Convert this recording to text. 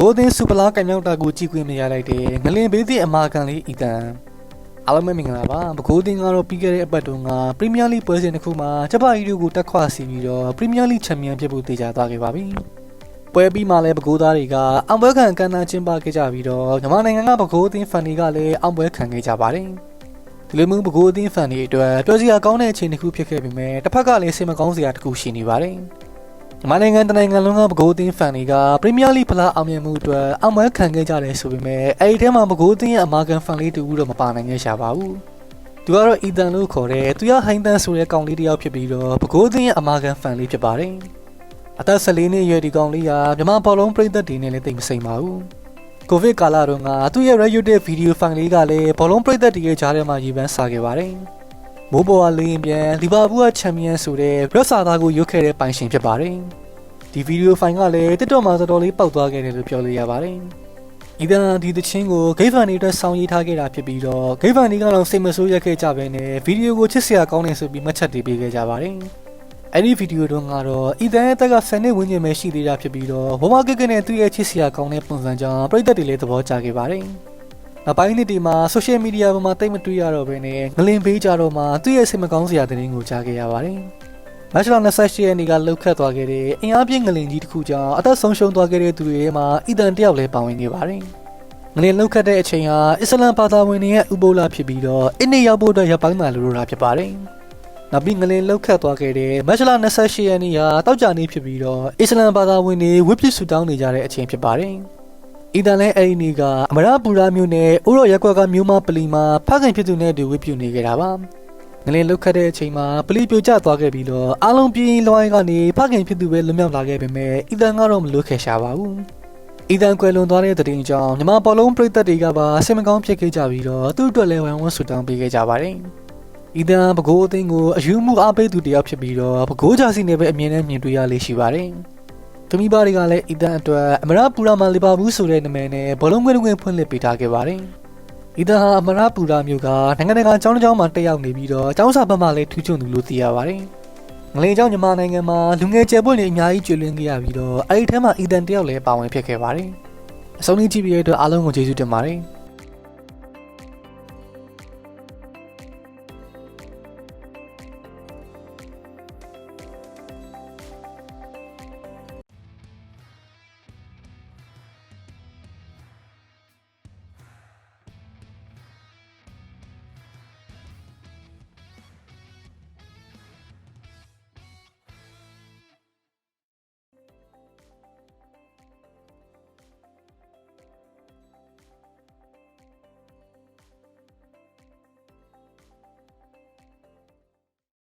ကိုးသင်းစူပလာကံမြောက်တာကိုကြည့်ခွင့်မရလိုက်တဲ့ငလင်ဘေးသည့်အမာကန်လေးအီတန်အားလုံးပဲမင်္ဂလာပါဘကိုးသင်းကတော့ပြီးခဲ့တဲ့အပတ်တုန်းကပရီးမီးယားလိပွဲစဉ်တစ်ခုမှာဂျပန်အီရီကိုတက်ခွစီပြီးတော့ပရီးမီးယားလိချန်ပီယံဖြစ်ဖို့တေချာသွားခဲ့ပါပြီပွဲပြီးမှလည်းဘကိုးသားတွေကအောင်ပွဲခံကန်တာကျင်းပခဲ့ကြပြီးတော့မြန်မာနိုင်ငံကဘကိုးသင်းဖန်တွေကလည်းအောင်ပွဲခံခဲ့ကြပါတယ်ဒီလိုမျိုးဘကိုးအသင်းဖန်တွေအတွက်ပြောစရာကောင်းတဲ့အခြေအနေတစ်ခုဖြစ်ခဲ့ပေမဲ့တစ်ဖက်ကလည်းစိတ်မကောင်းစရာတစ်ခုရှိနေပါတယ်။ မြန်မာနိုင်ငံတနိုင်ငံလုံးကဘကိုးအသင်းဖန်တွေကပရီးမီးယားလိဖလားအောင်မြင်မှုအတွက်အောင်ပွဲခံခဲ့ကြတယ်ဆိုပေမဲ့အဲဒီထဲမှာဘကိုးအသင်းရဲ့အမာကန်ဖန်လေးတူတော့မပါနိုင်ခဲ့ရှာပါဘူး။သူကတော့အီတန်လို့ခေါ်တဲ့သူရဟိုင်းတန်ဆိုတဲ့ကောင်လေးတစ်ယောက်ဖြစ်ပြီးတော့ဘကိုးအသင်းရဲ့အမာကန်ဖန်လေးဖြစ်ပါတယ်။အသက်14နှစ်အရွယ်ဒီကောင်လေးကမြန်မာဘောလုံးပရိသတ်တွေနဲ့လည်းတိတ်မစိမ်ပါဘူး။ကိုဗစ်ကာလတုန်းကသူ့ရဲ့ Reddit ဗီဒီယိုဖိုင်လေးကလည်းဘောလုံးပရိသတ်တွေရဲ့ကြားထဲမှာရေးပန်းစာခဲ့ပါတယ်။မိုးပေါ်ကလင်းပြန်လီဗာပူးကချန်ပီယံဆိုတဲ့ရက်စာသားကိုရွတ်ခဲ့တဲ့ပိုင်ရှင်ဖြစ်ပါတယ်။ ဒီဗီဒီယိုဖိုင်ကလည်း TikTok မှာတော်တော်လေးပေါက်သွားခဲ့တယ်လို့ပြောလို့ရပါတယ်။ဤတန်ဒီသချင်းကိုဂိတ်ဖန်တွေအတွက်စောင်းရေးထားခဲ့တာဖြစ်ပြီးတော့ဂိတ်ဖန်တွေကတော့စိတ်မဆိုးရက်ခဲ့ကြပဲနဲ့ဗီဒီယိုကိုချစ်စရာကောင်းတယ်ဆိုပြီးမှတ်ချက်တွေပေးခဲ့ကြပါတယ်။အဲ့ဒီဗီဒီယိုတုန်းကတော့အီတန်ရဲ့တက်က10နှစ်ဝန်းကျင်ပဲရှိသေးတာဖြစ်ပြီးတော့ဝမကကနဲ့သူ့ရဲ့ချစ်စရာကောင်းတဲ့ပုံစံကြောင့်ပြည်သက်တွေလည်းသဘောကျခဲ့ပါတယ်။နောက်ပိုင်းနှစ်ဒီမှာ social media ပေါ်မှာတိတ်မတွေ့ရတော့ဘဲနဲ့ငလင်ပေးကြတော့မှသူ့ရဲ့စိတ်မကောင်းစရာသတင်းကိုကြားခဲ့ရပါတယ်။ မတ်လ28ရက်နေ့ကလှုပ်ခတ်သွားခဲ့တဲ့အင်အားပြင်းငလင်ကြီးတစ်ခုကြောင့်အသက်ဆုံးရှုံးသွားခဲ့တဲ့သူတွေထဲမှာအီတန်တယောက်လည်းပါဝင်နေပါတယ်။ငလင်လှုပ်ခတ်တဲ့အချိန်ဟာအစ္စလမ်ဘာသာဝင်တွေရဲ့ဥပုသ်လဖြစ်ပြီးတော့အင်းနေရောက်ဖို့အတွက်ရပ်ပိုင်းသာလိုလိုတာဖြစ်ပါတယ်။နောက်ပြီးငလင်လောက်ခတ်သွားခဲ့တဲ့မတ်လ28ရက်နေ့ဟာတောက်ကြနေ့ဖြစ်ပြီးတော့အစ္စလမ်ဘာသာဝင်တွေဝိပဿနာဆူတောင်းနေကြတဲ့အချိန်ဖြစ်ပါတယ်။အီတန်လည်းအဲ့ဒီနေ့ကအမရပူရာမြို့နယ်ဥရောရက်ကွက်ကမြို့မပလီမှာဖခင်ဖြစ်သူနဲ့အတူဝိပဿနာနေခဲ့တာပါ။ ငလင်လောက်ခတ်တဲ့အချိန်မှာပလီပြိုကျသွားခဲ့ပြီးတော့အားလုံးပြင်းလွှိုင်းကနေဖခင်ဖြစ်သူပဲလွတ်မြောက်လာခဲ့ပေမဲ့အီတန်ကတော့မလွတ်ခဲ့ရှာပါဘူး။အီတန်ကွယ်လွန်သွားတဲ့တဲ့တင်ကြောင့်မြမဘောလုံးပြည်သက်တွေကပါစိတ်မကောင်းဖြစ်ခဲ့ကြပြီးတော့သူ့အတွက်လည်းဝမ်းဝန်းဆူတောင်းပေးခဲ့ကြပါတယ်။ဤတန်ပကိုးအသင်းကိုအယူမှုအားပေးသူတယောက်ဖြစ်ပြီးတော့ပကိုးဂျာစီနဲ့ပဲအမြင်နဲ့မြင်တွေ့ရလေးရှိပါတယ်။သူမိဘတွေကလည်းဤတန်အတွက်အမရပူရာမှာလီဗာပူးဆိုတဲ့နာမည်နဲ့ဘောလုံးကွင်းကွင်းဖွင့်လှစ်ပေးထားခဲ့ပါတယ်။ ဤတန်ဟာအမရပူရာမျိုးကနိုင်ငံတကာကျောင်းတစ်ကျောင်းမှာတက်ရောက်နေပြီးတော့ကျောင်းစာဘက်မှာလည်းထူးချွန်သူလို့သိရပါတယ်။ငလင်ကျောင်းမြန်မာနိုင်ငံမှာလူငယ်ကျယ်ပွင့်တွေအများကြီးကျွလွင်ခဲ့ရပြီးတော့အဲဒီထဲမှာဤတန်တယောက်လည်းပါဝင်ဖြစ်ခဲ့ပါတယ်။အဆုံးလေးကြည့်ပြီးရတဲ့အတွက်အားလုံးကိုကျေးဇူးတင်ပါတယ်။